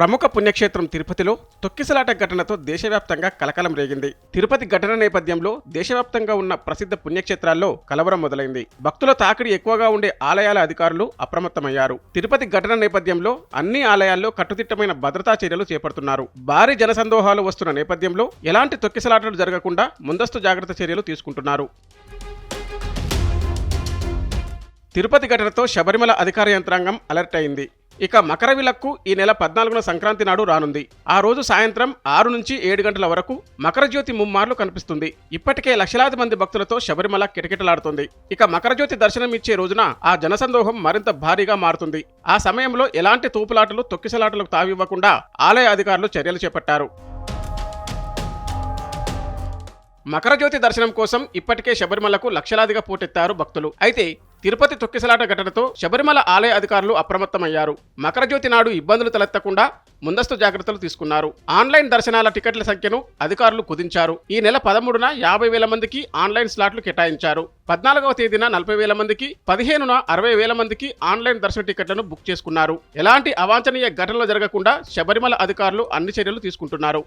ప్రముఖ పుణ్యక్షేత్రం తిరుపతిలో తొక్కిసలాట ఘటనతో దేశవ్యాప్తంగా కలకలం రేగింది. తిరుపతి ఘటన నేపథ్యంలో దేశవ్యాప్తంగా ఉన్న ప్రసిద్ధ పుణ్యక్షేత్రాల్లో కలవరం మొదలైంది. భక్తుల తాకిడి ఎక్కువగా ఉండే ఆలయాల అధికారులు అప్రమత్తమయ్యారు. తిరుపతి ఘటన నేపథ్యంలో అన్ని ఆలయాల్లో కట్టుదిట్టమైన భద్రతా చర్యలు చేపడుతున్నారు. భారీ జనసందోహాలు వస్తున్న నేపథ్యంలో ఎలాంటి తొక్కిసలాటలు జరగకుండా ముందస్తు జాగ్రత్త చర్యలు తీసుకుంటున్నారు. తిరుపతి ఘటనతో శబరిమల అధికార యంత్రాంగం అలర్ట్ అయింది. ఇక మకర విలక్కు ఈ నెల పద్నాలుగున సంక్రాంతి నాడు రానుంది. ఆ రోజు సాయంత్రం ఆరు నుంచి ఏడు గంటల వరకు మకర జ్యోతి ముమ్మార్లు కనిపిస్తుంది. ఇప్పటికే లక్షలాది మంది భక్తులతో శబరిమల కిటకిటలాడుతుంది. ఇక మకర జ్యోతి దర్శనం ఇచ్చే రోజున ఆ జనసందోహం మరింత భారీగా మారుతుంది. ఆ సమయంలో ఎలాంటి తూపులాటలు తొక్కిసలాటలకు తావివ్వకుండా ఆలయ అధికారులు చర్యలు చేపట్టారు. మకర జ్యోతి దర్శనం కోసం ఇప్పటికే శబరిమలకు లక్షలాదిగా పోటెత్తారు భక్తులు. అయితే తిరుపతి తొక్కిసలాట ఘటనతో శబరిమల ఆలయ అధికారులు అప్రమత్తమయ్యారు. మకర జ్యోతి నాడు ఇబ్బందులు తలెత్తకుండా ముందస్తు జాగ్రత్తలు తీసుకున్నారు. ఆన్లైన్ దర్శనాల టికెట్ల సంఖ్యను అధికారులు కుదించారు. ఈ నెల పదమూడున యాభై వేల మందికి ఆన్లైన్ స్లాట్లు కేటాయించారు. పద్నాలుగవ తేదీన నలభై వేల మందికి పదిహేనున అరవై వేల మందికి ఆన్లైన్ దర్శన టికెట్లను బుక్ చేసుకున్నారు. ఎలాంటి అవాంఛనీయ ఘటనలు జరగకుండా శబరిమల అధికారులు అన్ని చర్యలు తీసుకుంటున్నారు.